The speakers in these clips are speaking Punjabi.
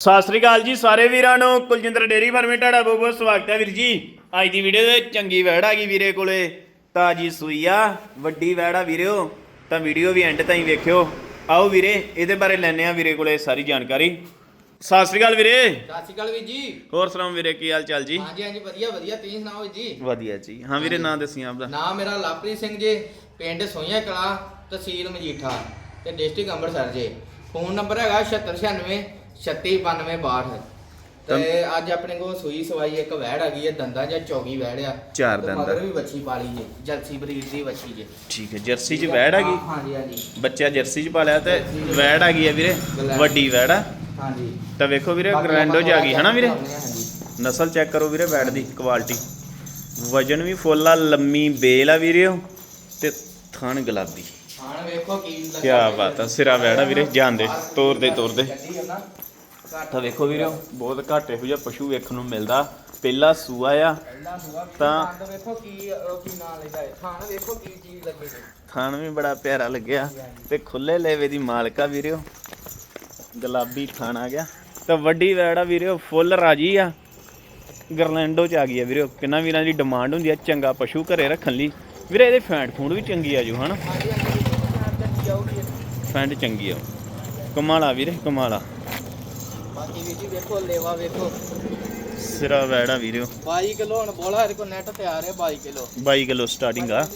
ਸਤਿ ਸ੍ਰੀ ਅਕਾਲ ਜੀ ਸਾਰੇ ਵੀਰਾਂ ਨੂੰ। ਕੁਲਜਿੰਦਰ ਡੇਰੀ ਫਾਰਮੇ ਤੁਹਾਡਾ ਬਹੁਤ ਬਹੁਤ ਸਵਾਗਤ ਹੈ ਵੀਰ ਜੀ। ਅੱਜ ਦੀ ਵੀਡੀਓ ਦੇ ਚੰਗੀ ਵੈੜ ਆ ਗਈ ਵੀਰੇ ਕੋਲੇ। ਤਾਜੀ ਸੂਈ ਆ ਵੱਡੀ ਵੈੜ ਆ ਵੀਰਿਓ। ਤਾਂ ਵੀਡੀਓ ਵੀ ਐਂਡ ਤਾਈਂ ਵੇਖਿਓ। ਆਓ ਵੀਰੇ ਇਹਦੇ ਬਾਰੇ ਲੈਣੇ ਆ ਵੀਰੇ ਕੋਲੇ ਸਾਰੀ ਜਾਣਕਾਰੀ। ਸਤਿ ਸ੍ਰੀ ਅਕਾਲ ਵੀਰੇ। ਸਤਿ ਸ਼੍ਰੀ ਅਕਾਲ ਵੀਰ ਜੀ। ਹੋਰ ਸੁਣਾਓ ਵੀਰੇ ਕੀ ਹਾਲ ਚਾਲ ਜੀ? ਹਾਂਜੀ ਹਾਂਜੀ ਵਧੀਆ ਵਧੀਆ। ਤੁਸੀਂ ਸੁਣਾਓ ਵੀਰ ਜੀ? ਵਧੀਆ ਜੀ। ਹਾਂ ਵੀਰੇ ਨਾਂ ਦੱਸੀ ਆਪਦਾ ਨਾਮ ਮੇਰਾ ਲਵਪ੍ਰੀਤ ਸਿੰਘ ਜੀ। ਪਿੰਡ ਸੋਈਆਂ ਕਲਾ ਤਹਿਸੀਲ ਮਜੀਠਾ ਤੇ ਡਿਸਟ੍ਰਿਕਟ ਅੰਮ੍ਰਿਤਸਰ ਜੀ। ਫੋਨ ਨੰਬਰ ਹੈਗਾ 7696 369262 ਤੇ ਅੱਜ ਆਪਣੇ ਕੋਲ ਸੂਈ ਸਵਾਈ ਇੱਕ ਵੈੜ ਹੈਗੀ ਹੈ ਦੰਦਾ ਜਾਂ ਚੌਗੀ ਵੈੜ ਆ। ਚਾਰ ਤੇ ਦੰਦ। ਆ। ਮਗਰ ਵੀ ਵੱਛੀ ਪਾਲੀ ਜੀ ਜਲਸੀ ਬਰੀਡ ਦੀ ਵੱਛੀ ਜੀ। ਠੀਕ ਹੈ ਜਰਸੀ 'ਚ ਵੈੜ ਆ ਗਈ ਹਾਂ, ਹਾਂਜੀ ਹਾਂਜੀ। ਬੱਚਾ ਜਰਸੀ 'ਚ ਪਾਲਿਆ ਤੇ ਵੈੜ ਆ ਗਈ ਆ ਵੀਰੇ ਵੱਡੀ ਵੈੜ ਆ। ਹਾਂਜੀ। ਤਾਂ ਵੇਖੋ ਵੀਰੇ ਬਾਕੀ ਗ੍ਰੈਂਡੋ 'ਚ ਆ ਗਈ ਹਨਾ ਵੀਰੇ? ਹਾਂਜੀ ਹਾਂਜੀ। ਨਸਲ ਚੈੱਕ ਕਰੋ ਵੀਰੇ ਬੈਡ ਦੀ ਕੁਆਲਿਟੀ ਵਜਨ ਵੀ ਫੁੱਲ ਆ ਲੰਮੀ ਬੇਲ ਆ ਵੀਰਿਓ ਤੇ ਥਣ ਗੁਲਾਬੀ। ਹਾਂ ਵੇਖੋ ਕੀ ਲੱਗਾ ਕੀ ਬਾਤ ਆ ਸਿਰਾ ਵੈੜਾ ਵੀਰੇ ਜਾਂਦੇ ਤੋਰ ਦੇ ਤਾਂ ਵੇਖੋ ਵੀਰਿਓ ਬਹੁਤ ਘੱਟ ਇਹੋ ਜਿਹਾ ਪਸ਼ੂ ਵੇਖਣ ਨੂੰ ਮਿਲਦਾ। ਪਹਿਲਾ ਸੂਆ ਆ। ਤਾਂ- ਤਾਂ ਵੇਖੋ ਕੀ ਉਹ ਕੀ ਨਾਂ ਲੈਂਦਾ ਹੈ। ਖਾਣ ਵੇਖੋ ਕੀ ਚੀਜ਼ ਲੱਗੀ ਜੀ ਥਣ ਵੀ ਬੜਾ ਪਿਆਰਾ ਲੱਗਿਆ। ਤੇ ਖੁੱਲੇ ਲੇਵੇ ਦੀ ਮਾਲਕਾ ਵੀਰਿਓ ਗੁਲਾਬੀ ਥਣ ਆ ਗਿਆ। ਤਾਂ ਵੱਡੀ ਵੈੜਾ ਵੀਰਿਓ ਫੁੱਲ ਰਾਜੀ ਆ। ਗਰਲੈਂਡੋ ਚ ਆ ਗਈ ਆ ਵੀਰਿਓ ਕਿੰਨਾ ਵੀਰਾਂ ਦੀ ਡਿਮਾਂਡ ਹੁੰਦੀ ਆ ਚੰਗਾ ਪਸ਼ੂ ਘਰੇ ਰੱਖਣ ਲਈ। ਵੀਰੇ ਇਹਦੇ ਫੈਂਟ ਫੂਡ ਵੀ ਚੰਗੀ ਆ ਜੂ ਹਨਾ? ਹਾਂਜੀ ਹਾਂਜੀ ਫੈਂਟ ਚੰਗੀ ਆ। ਕਮਾਲਾ ਵੀਰੇ ਕਮਾਲਾ ਬਾਕੀ ਵੀ ਜੀ ਵੇਖੋ ਲੇਵਾ ਵੇਖੋ। ਸਿਰਾ ਵੈੜਾ ਵੀਰਿਓ 22 ਕਿਲੋ ਹੁਣ ਬੋਲਾ ਇਹਦੇ ਕੋਲ ਨੈਟ ਤਿਆਰ ਹੈ 22 ਕਿਲੋ। 22 ਕਿਲੋ ਸਟਾਰਟਿੰਗ ਆ।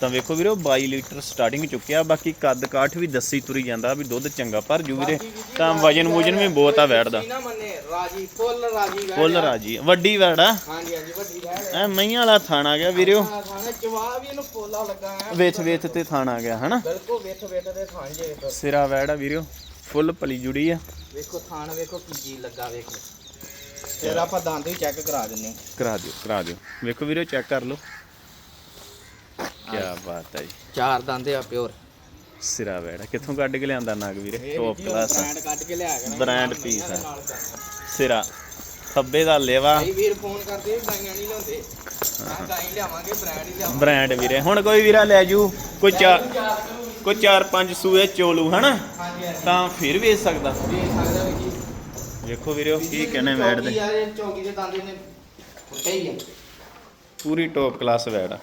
ਤਾਂ ਵੇਖੋ ਵੀਰੋ 22 ਲੀਟਰ ਸਟਾਰਟਿੰਗ ਚੁੱਕਿਆ। ਬਾਕੀ ਕੱਦ ਕਾਠ ਵੀ ਦੱਸੀ ਤੁਰੀ ਜਾਂਦਾ ਵੀ ਦੁੱਧ ਚੰਗਾ ਪਰ ਜੂ ਵੀਰੇ। ਤਾਂ ਵਜਨ ਵੂਜਨ ਵੀ ਬਹੁਤ ਆ ਵੈੜ ਦਾ। ਨਾ ਮੰਨੇ ਰਾਜੀ ਫੁੱਲ ਰਾਜੀ ਵੈੜ ਫੁੱਲ ਆ। ਰਾਜੀ। ਵੱਡੀ ਵੈੜ ਆ। ਹਾਂਜੀ ਹਾਂਜੀ ਵੱਡੀ ਵੈੜ ਐ ਮਈਆਂ ਵਾਲਾ ਥਾਣ ਗਿਆ ਖਾਣਾ ਚਵਾ ਵੀ ਇਹਨੂੰ ਪੋਲਾ ਲੱਗਾ ਤੇ ਥਾਣ ਗਿਆ ਹਨਾ? ਬਿਲਕੁਲ ਵੇਖ ਵੇਖ ਦੇ ਖਾਣ ਜੇ ਸਿਰਾ ਵੈੜ ਆ ਵੀਰਿਓ ਫੁੱਲ ਪਲੀ ਜੁੜੀ ਆ। ਵੇਖੋ ਥਾਣ ਵੇਖੋ ਕੀ ਚੀਜ਼ ਲੱਗਾ ਵੇਖੋ। ਫਿਰ ਆਪਾਂ ਦੰਦ ਵੀ ਚੈੱਕ ਕਰਾ ਦਿੰਨੇ। ਕਰਾ ਦਿਓ ਕਰਾ ਦਿਓ। ਵੇਖੋ ਵੀਰਿਓ ਚੈੱਕ ਕਰ ਲਓ। ਕੀ ਬਾਤ ਹੈ ਜੀ। ਚਾਰ ਦੰਦ ਆ ਪਿਓਰ। ਸਿਰਾ ਵੈੜ ਆ। ਕਿੱਥੋਂ ਕੱਢ ਕੇ ਲਿਆਂਦਾ ਨਾਗ ਵੀਰੇ? ਟੌਪ ਕਲਾਸ ਆ। ਬ੍ਰਾਂਡ ਕੱਢ ਕੇ ਲਿਆ ਕਰਾਂਗੇ ਬ੍ਰਾਂਡ ਪੀਸ ਆ। ਸਿਰਾ। ਖੱਬੇ ਦਾ ਲੇਵਾ। ਕਈ ਵੀਰ ਫੋਨ ਕਰਦੇ ਗਾਈਆਂ ਨਹੀਂ ਲਿਆਉਂਦੇ ਮੈਂ ਗਾਈ ਲਿਆਵਾਂਗੇ ਬ੍ਰਾਂਡ ਹੀ ਲਿਆਵਾਂਗੇ। ਬ੍ਰਾਂਡ ਵੀਰੇ। ਹੁਣ ਕੋਈ ਵੀਰਾ ਲੈ ਜੂ। ਕੋਈ ਚਾਰ ਕੋਈ ਚਾਰ ਪੰਜ ਸੂਏ ਚੋਲੂ ਹਨਾ? ਹਾਂਜੀ ਹਾਂਜੀ। ਤਾਂ ਫਿਰ ਵੇਚ ਸਕਦਾ। ਵੇਖ ਸਕਦਾ ਵੀ ਜੀ। ਵੇਖੋ ਵੀਰੇ ਕੀ ਕਹਿੰਦੇ ਵੈੜ ਦੇ। ਚੌਕੀ ਆ ਇਹ ਚੌਕੀ ਦੇ ਦੰਦ ਨੇ ਫੁੱਟੇ ਹੀ ਆ। ਪੂਰੀ ਟੌਪ ਕਲਾਸ ਵੈੜ ਆ।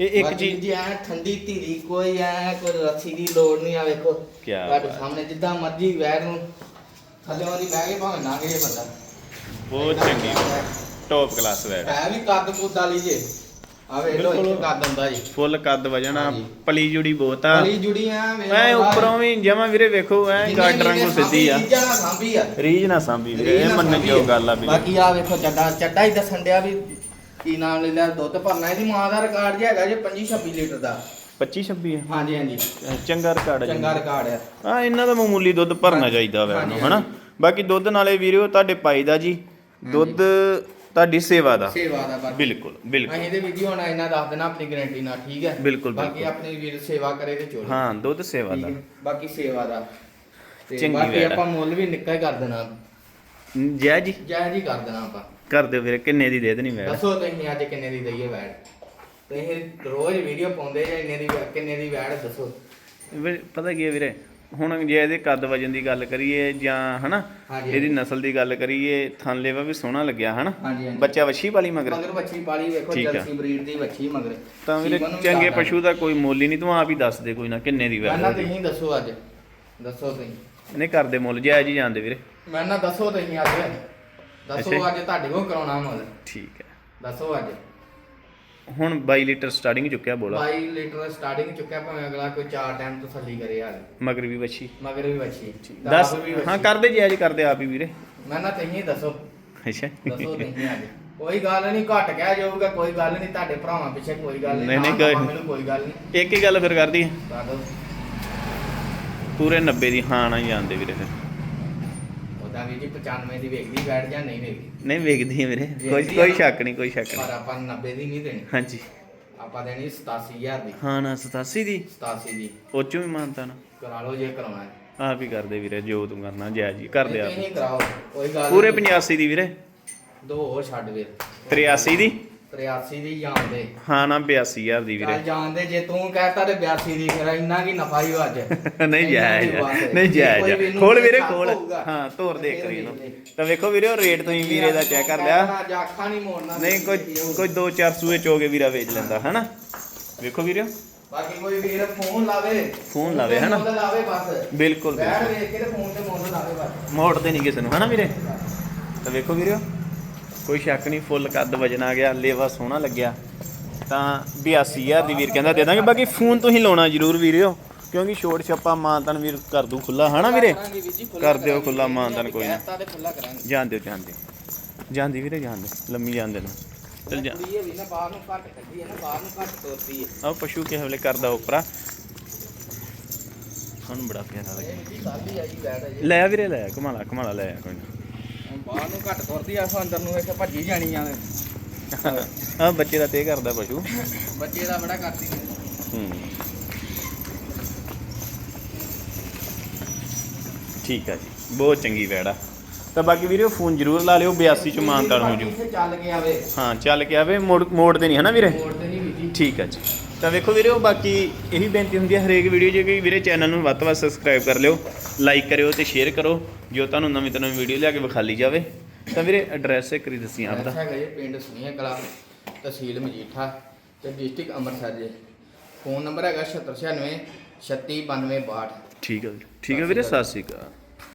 ਇਹ ਇੱਕ ਚੀਜ਼ ਜੀ ਐ ਠੰਡੀ ਧੀਰੀ ਕੋਈ ਐ ਕੋਈ ਰੱਸੀ ਦੀ ਲੋੜ ਨਹੀਂ ਆ ਵੇਖੋ। ਕਿਆ ਤੁਹਾਡੇ ਬਾਤ। ਸਾਹਮਣੇ ਜਿੱਦਾਂ ਮਰਜ਼ੀ ਵੈਰ ਨੂੰ ਥੱਲੇ ਦੀ ਬਹਿ ਕੇ ਭਾਵੇਂ ਨਾ ਗਏ ਬੰਦਾ। ਬਹੁਤ ਚੰਗੀ। ਟੌਪ ਕਲਾਸ ਵੈੜ ਹੈ ਵੀ ਕੱਦ ਕੁੱਦ ਵਾਲੀ ਜੇ। ਆ ਵੇਖ ਲੋ ਬਿਲਕੁਲ। ਇੱਥੇ ਕੱਦ ਹੁੰਦਾ ਜੀ। ਫੁੱਲ ਕੱਦ ਵਜਣਾ। ਪਲੀ ਜੁੜੀ ਬਹੁਤ ਆ। ਵਾਲੀ ਜੁੜੀ ਵੇਖ ਐ। ਉੱਪਰੋਂ ਵੀ ਜਮਾ ਵੀਰੇ ਵੇਖੋ ਐ ਕੋ ਮਹੀਨੇ ਸਿੱਧੀ ਆ। ਆ। ਰੀਜ ਨਾ ਸਾਂਭੀ ਵੀਰੇ ਇਹ ਸਾਂਭੀ ਜੋ ਆ। ਗੱਲ ਆ ਵੀਰੇ। ਬਾਕੀ ਆ ਵੇਖੋ ਚੱਡਾ ਚੱਡਾ ਹੀ ਦੱਸਣ ਡਿਆ ਵੀ ਕੀ ਨਾਮ ਲੈ ਲਿਆ ਦੁੱਧ ਭਰਨਾ ਇਹਦੀ ਮਾਂ ਦਾ ਰਿਕਾਰਡ ਜਿਹਾ ਹੈਗਾ ਜੇ 25 26 ਲੀਟਰ ਦਾ। 25 26 ਆ। ਹਾਂਜੀ ਹਾਂਜੀ। ਚੰਗਾ ਰਿਕਾਰਡ ਆ ਜੀ। ਚੰਗਾ ਰਿਕਾਰਡ ਆ। ਹਾਂ ਇਹਨਾਂ ਦਾ ਮਾਮੂਲੀ ਦੁੱਧ ਭਰਨਾ ਚਾਹੀਦਾ ਵੈ ਹਨਾ? ਬਾਕੀ ਦੁੱਧ ਨਾਲੇ ਵੀਰਿਓ ਤੁਹਾਡੇ ਪਾਈ ਦਾ ਜੀ। ਦੁੱਧ ਤੁਹਾਡੀ ਸੇਵਾ ਦਾ। ਸੇਵਾ ਦਾ ਬਾਕੀ। ਬਿਲਕੁਲ ਬਿਲਕੁਲ। ਅਸੀਂ ਇਹਦੇ ਵੀਡੀਓ ਨਾਲ ਇਹਨਾਂ ਦੱਸ ਦੇਣਾ ਆਪਣੀ ਗਾਰੰਟੀ ਨਾਲ ਠੀਕ ਹੈ? ਬਿਲਕੁਲ, ਬਾਕੀ ਬਿਲਕੁਲ। ਆਪਣੀ ਵੀਰ ਸੇਵਾ ਕਰੇ ਤੇ ਚੋਰੀ। ਹਾਂ ਦੁੱਧ ਸੇਵਾ ਠੀਕ ਦਾ। ਹੈ ਬਾਕੀ ਸੇਵਾ ਦਾ। ਤੇ ਚੰਗੀ ਬਾਕੀ ਵੈੜ ਆ। ਆਪਾਂ ਮੁੱਲ ਵੀ ਨਿੱਕਾ ਹੀ ਕਰ ਦੇਣਾ। ਜੈ ਜੀ। ਜਾਇਜ਼ ਹੀ ਕਰ ਦੇਣਾ ਆਪਾਂ। ਕਰ ਦਿਓ ਵੀਰੇ ਕਿੰਨੇ ਦੀ ਦੇ ਦੇਣੀ ਮੈਂ ਦੱਸੋ ਤੁਸੀਂ ਅੱਜ ਕਿੰਨੇ ਦੀ ਦਈਏ ਵੈੜ। ਤੁਸੀਂ ਰੋਜ਼ ਵੀਡੀਓ ਪਾਉਂਦੇ ਜਾਂ ਇੰਨੇ ਦੀ ਵੈ- ਕਿੰਨੇ ਦੀ ਵੈੜ ਦੱਸੋ। ਵੀਰੇ, ਪਤਾ ਕੀ ਹੈ ਵੀਰੇ? ਹੁਣ ਜੇ ਇਹਦੇ ਕੱਦ ਵਜਨ ਦੀ ਗੱਲ ਕਰੀਏ ਜਾਂ ਹਨਾ ਹਾਂਜੀ। ਇਹਦੀ ਨਸਲ ਦੀ ਗੱਲ ਕਰੀਏ ਥਣ ਲੇਵਾ ਵੀ ਸੋਹਣਾ ਲੱਗਿਆ ਹਨਾ? ਹਾਂਜੀ ਹਾਂਜੀ। ਬੱਚਾ ਵੱਛੀ ਵਾਲੀ ਮਗਰ? ਮਗਰ ਬੱਚੀ ਪਾਲੀ ਵੇਖੋ ਠੀਕ ਆ। ਜਲਸੀ ਬਰੀਡ ਦੀ ਬੱਚੀ ਮਗਰ। ਤਾਂ ਵੀਰੇ ਸੀਮਨ ਨੂੰ ਵੀ ਚੰਗੇ। ਪਸ਼ੂ ਦਾ ਕੋਈ ਮੁੱਲ ਹੀ ਨਹੀਂ ਤੂੰ ਆਪ ਹੀ ਦੱਸ ਦੇ ਕੋਈ ਨਾ ਕਿੰਨੇ ਦੀ ਮੈਂ ਨਾ ਤੁਸੀਂ ਦੱਸੋ ਅੱਜ। ਦੱਸੋ ਤੁਸੀਂ। ਇਹਨੇ ਕਰਦੇ ਮੁੱਲ ਜਾਇਜ਼ ਹੀ ਜਾਂਦੇ ਵੀਰੇ। ਮੈਂ ਨਾ ਦੱਸੋ ਤੁਸੀਂ ਅੱਜ। ਦੱਸੋ। ਅੱਜ ਤੁਹਾਡੇ ਕੋਲ ਕਰਾਉਣਾ ਮੁੱਲ। ਠੀਕ ਹੈ। ਦੱਸੋ ਅੱਜ। ਹੁਣ 22 ਲੀਟਰ ਸਟਾਰਟਿੰਗ ਚੁੱਕਿਆ ਬੋਲਾ। 22 ਲੀਟਰ ਸਟਾਰਟਿੰਗ ਚੁੱਕਿਆ ਭਾਵੇਂ ਅਗਲਾ ਕੋਈ 4 ਟਾਈਮ ਤਸੱਲੀ ਕਰੇ ਯਾਰ। ਮਗਰ ਵੀ ਵੱਛੀ। ਮਗਰ ਵੀ ਬੱਚੀ ਦੱਸ ਹਾਂ ਕਰਦੇ ਜਾਇਜ਼ ਕਰਦੇ ਆਪ ਹੀ ਵੀਰੇ। ਮੈਂ ਨਾ ਤੁਸੀਂ ਦੱਸੋ। ਅੱਛਾ। ਦੱਸੋ ਤੁਸੀਂ ਅੱਜ। ਕੋਈ ਗੱਲ ਨਹੀਂ ਘਟ ਗਿਆ ਜਾਊਗਾ ਕੋਈ ਗੱਲ ਨਹੀਂ ਤੁਹਾਡੇ ਭਰਾਵਾਂ ਪਿੱਛੇ ਕੋਈ ਗੱਲ ਨਹੀਂ, ਨਹੀਂ ਨਹੀਂ, ਕੋਈ- ਮੈਨੂੰ ਕੋਈ ਗੱਲ ਨਹੀਂ। ਇੱਕ ਹੀ ਗੱਲ ਫਿਰ ਕਰਦੀ। ਹੈ, ਕਰ ਪੂਰੇ 90 ਦੀ ਹਾਂ ਨਾ ਹੀ ਜਾਂਦੇ ਵੀਰੇ ਫਿਰ। ਉਹਦਾ ਵੀ ਜੀ 95 ਦੀ ਵੇਖਦੀ ਬੈਠ ਜਾਂ ਨਹੀਂ ਵੇਖਦੀ। ਨਹੀਂ ਵੇਖਦੀ ਹੈ ਵੀਰੇ। ਕੋਈ ਵੇਖਦੀ ਆ ਕੋਈ ਨਾ। ਸ਼ੱਕ ਨਹੀਂ ਕੋਈ ਸ਼ੱਕ ਪਰ ਨਹੀਂ। ਆਪਾਂ 90 ਦੀ ਨਹੀਂ ਦੇਣੀ। ਹਾਂਜੀ। ਆਪਾਂ ਦੇਣੀ 87000 ਦੀ। ਹਾਂ ਨਾ 87 ਦੀ? 87 ਦੀ। ਉਹ ਚੋਂ ਵੀ ਮਾਨਤਾ ਨਾ। ਕਰਾ ਲਓ ਜੇ ਕਰਾਉਣਾ ਹੈ। ਆਪ ਹੀ ਕਰਦੇ ਵੀਰੇ ਜੋ ਤੂੰ ਕਰਨਾ ਜਾਇਜ਼ ਹੀ। ਕਰਦੇ ਨਹੀਂ, ਆਪ ਤੁਸੀਂ ਕਰਾਓ। ਕੋਈ ਗੱਲ ਪੂਰੇ ਨਹੀਂ। 85 ਦੀ ਵੀਰੇ। ਦੋ ਹੋਰ ਛੱਡ ਵੀਰ। 83 ਦੀ? 83 ਦੀ ਜਾਂਦੇ ਹਾਂ ਨਾ 82000 ਦੀ ਚੱਲ ਵੀਰੇ ਜਾਂਦੇ ਜੇ ਤੂੰ ਕਹਤਾ ਤੇ 82 ਦੀ ਫਿਰ ਇੰਨਾ ਕੀ ਨਫਾ ਹੀ ਅੱਜ। ਨਹੀਂ ਜਾਇਜ਼ ਇੰਨਾ ਹੀ ਬਸ। ਨਹੀਂ ਜੇ ਕੋਈ ਜਾਇਜ਼ ਮੈਨੂੰ ਖੋਲ ਵੀਰੇ ਸ਼ੱਕ ਖੋਲ। ਹੋਊਗਾ, ਹਾਂ ਤੋਰ ਦੇਖ ਫਿਰ ਲਈ ਇਹਨੂੰ ਵੇਖ ਲੈ। ਤਾਂ ਵੇਖੋ ਵੀਰੇ ਉਹ ਰੇਟ ਤੁਸੀਂ ਵੀਰੇ ਦਾ ਚੈੱਕ ਕਰ ਲਿਆ। ਅੱਜ ਅੱਖਾਂ ਨਹੀਂ ਮੋੜਨਾ ਨਹੀਂ ਕੋਈ ਕੋਈ 2-4 ਸੂਏ ਚੋਗੇ ਵੀਰਾ ਵੇਚ ਲੈਂਦਾ ਹਨਾ? ਵੇਖੋ ਵੀਰੇ। ਬਾਕੀ ਕੋਈ ਵੀਰ ਫੋਨ ਲਾਵੇ। ਫੋਨ ਲਾਵੇ, ਹਨਾ? ਮੁੱਲ ਲਾਵੇ ਬਸ। ਬਿਲਕੁਲ ਬੈਠ ਬਿਲਕੁਲ। ਵੇਖ ਕੇ ਤੇ ਫੋਨ ਤੇ ਮੁੱਲ ਲਾਵੇ ਬਸ। ਮੋੜਦੇ ਨਹੀਂ ਕਿਸੇ ਨੂੰ ਹਨਾ ਵੀਰੇ? ਤਾਂ ਵੇਖੋ ਵੀਰੇ। ਕੋਈ ਸ਼ੱਕ ਨਹੀਂ ਫੁੱਲ ਕੱਦ ਵਜਨ ਆ ਗਿਆ ਲੇਵਾ ਸੋਹਣਾ ਲੱਗਿਆ। ਤਾਂ 82000 ਦੀ ਵੀਰ ਕਹਿੰਦਾ ਦੇ ਦਾਂਗੇ ਬਾਕੀ ਫੋਨ ਤੁਸੀਂ ਲਾਉਣਾ ਜ਼ਰੂਰ ਵੀਰਿਓ ਕਿਉਂਕਿ ਛੋਟ ਛੱਪਾ ਮਾਨਤਨ ਵੀਰ ਕਰ ਦੂ ਖੁੱਲਾ ਹਨਾ ਵੀਰੇ? ਕਰ ਦਿਓ। ਖੁੱਲਾ ਮਾਨਦਾਨ ਕੋਈ ਨਾ। ਜਾਣ ਦਿਓ ਜਾਣ ਦਿਓ। ਜਾਂਦੀ ਵੀਰੇ ਜਾਣ ਦੇ ਲੰਮੀ ਜਾਣ ਦੇ ਨੂੰ। ਚਲ ਜਾ। ਕੁੜੀ ਇਹ ਵੀ ਨਾ ਬਾਹਰ ਨੂੰ ਘੱਟ ਕੱਢੀ ਹੈ ਨਾ ਬਾਹਰ ਨੂੰ ਘੱਟ ਤੋਰਦੀ ਹੈ। ਆਹ ਪਸ਼ੂ ਕਿਸੇ ਵੇਲੇ ਕਰਦਾ ਉਪਰਾ। ਹੁਣ ਬੜਾ ਪਿਆਰਾ ਲੱਗਿਆ। ਲੈ ਆ ਵੀਰੇ ਲੈ ਆ, ਘੁਮਾ ਲਾ ਆ ਕੋਈ ਨਾ। ਬਾਹਰ ਨੂੰ ਘੱਟ ਤੁਰਦੀ ਆ ਸੋ ਅੰਦਰ ਨੂੰ ਇੱਕ ਭੱਜੀ ਜਾਣੀ ਆ। ਆ ਬੱਚੇ ਦਾ ਤੇ ਕਰਦਾ ਪਸ਼ੂ। ਬੱਚੇ ਦਾ ਬੜਾ ਕਰਦੀ ਹੈ ਹੂੰ। ਠੀਕ ਆ ਜੀ ਬਹੁਤ ਚੰਗੀ ਵੈੜਾ ਤਾਂ ਬਾਕੀ ਵੀਰੇ ਫੋਨ ਜ਼ਰੂਰ ਲਾ ਲਿਓ 82 ਚ ਮਾਨਤਾਨ ਹੋ ਜੂ। ਚੱਲ ਕੇ ਆਵੇ। ਹਾਂ ਚੱਲ ਕੇ ਆਵੇ ਮੋੜ ਮੋੜ ਤੇ ਨਹੀਂ ਹਨਾ ਵੀਰੇ? ਮੋੜ ਤੇ ਨਹੀਂ ਵੀ ਜੀ। ਠੀਕ ਹੈ ਜੀ। ਤਾਂ ਵੇਖੋ ਵੀਰੋ ਬਾਕੀ ਇਹੀ ਬੇਨਤੀ ਹੁੰਦੀ ਹੈ ਹਰੇਕ ਵੀਡੀਓ ਜੇ ਕੋਈ ਵੀਰੇ ਚੈਨਲ ਨੂੰ ਵੱਧ ਤੋਂ ਵੱਧ ਸਬਸਕ੍ਰਾਈਬ ਕਰ ਲਿਓ ਲਾਈਕ ਕਰਿਓ ਤੇ ਸ਼ੇਅਰ ਕਰੋ ਜੋ ਤੁਹਾਨੂੰ ਨਵੀਂ ਤੋਂ ਨਵੀਂ ਵੀਡੀਓ ਲਿਆ ਕੇ ਵਿਖਾਲੀ ਜਾਵੇ। ਤਾਂ ਵੀਰੇ ਐਡਰੈਸ ਇੱਕ ਵਾਰੀ ਦੱਸੀ ਆਪਦਾ ਅੱਛਾ ਹੈਗਾ ਜੀ ਪਿੰਡ ਸੁਨੀਆ ਕਲਾ ਤਹਿਸੀਲ ਮਜੀਠਾ ਤੇ ਡਿਸਟ੍ਰਿਕਟ ਅੰਮ੍ਰਿਤਸਰ ਜੀ। ਫੋਨ ਨੰਬਰ ਹੈਗਾ 7696 369262 ਠੀਕ ਹੈ ਵੀਰੇ ਠੀਕ ਹੈ ਵੀਰੇ ਸਤਿ ਸ਼੍ਰੀ ਅਕਾਲ।